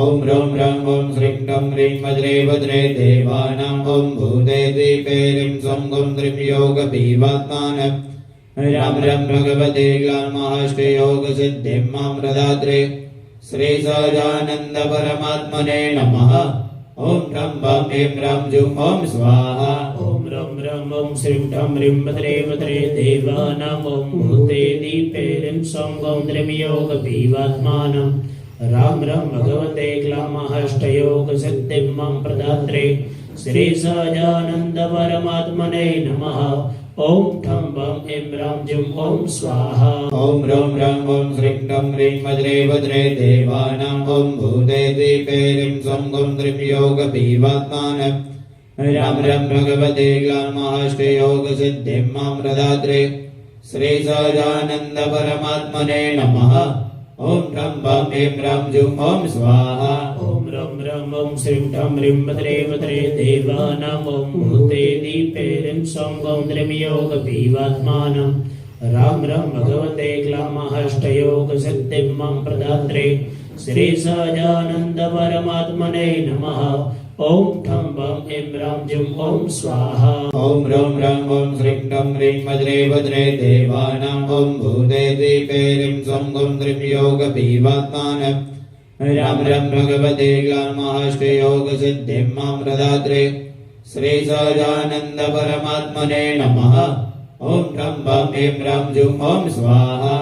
ॐ ह्रौं ह्रं ॐ श्रीं ह्रं ह्रीं वज्रे वज्रे देवानाम् ॐ भूते दीपे ह्रीं स्वं गुं द्रिं योगपीवात्मानम् राम राम भगवते ग्लामहाष्टयोगसिद्धिं माँ प्रदात्रे। श्रीसहजानन्दपरमात्मने नमः। ॐ ह्रं बं ह्रीं ह्रं जुं ॐ स्वाहा। ॐ रं रं ॐ श्रीं ढं ह्रीं भद्रे भद्रे देवानाम् ॐ भूते दीपे ह्रीं स्वं गौं द्रिं योगपीवात्मानं राम रं भगवते ग्लामहष्टयोगसिद्धिं माँ प्रदात्रे श्रीसहजानन्दपरमात्मने नमः। ॐ ठं बं ह्रीं रं जुं ॐ स्वाहा। ॐ ह्रौं ह्रं ॐ श्रीं ह्रं ह्रीं वज्रे वज्रे देवानाम् ॐ भूते दीपे ह्रीं स्वं गुं द्रिं योगपीवात्मानम् राम राम भगवते ग्लामहाष्टयोगसिद्धिं माँ प्रदात्रे श्रीसहजानन्दपरमात्मने नमः। ॐ ह्रं बं ह्रीं ह्रं जुं ॐ स्वाहा। ॐ रं रं ॐ श्रीं ढं ह्रीं भद्रे भद्रे देवानाम् ॐ भूते दीपे ह्रीं स्वं गौं द्रिं योगपीवात्मानं राम रं भगवते ग्लामहष्टयोगसिद्धिं माँ प्रदात्रे। श्रीसहजानन्दपरमात्मने नमः। ॐ ठं बं ह्रीं रं जुं ॐ स्वाहा। ॐ ह्रौं ह्रं ॐ श्रीं ह्रं ह्रीं वज्रे वज्रे देवानाम् ॐ भूते दीपे ह्रीं स्वं गुं द्रिं योगपीवात्मानम् राम राम भगवते ग्लामहाष्टयोगसिद्धिं माँ प्रदात्रे श्रीसहजानन्दपरमात्मने नमः। ॐ ह्रं बं ह्रीं ह्रं जुं ॐ स्वाहा।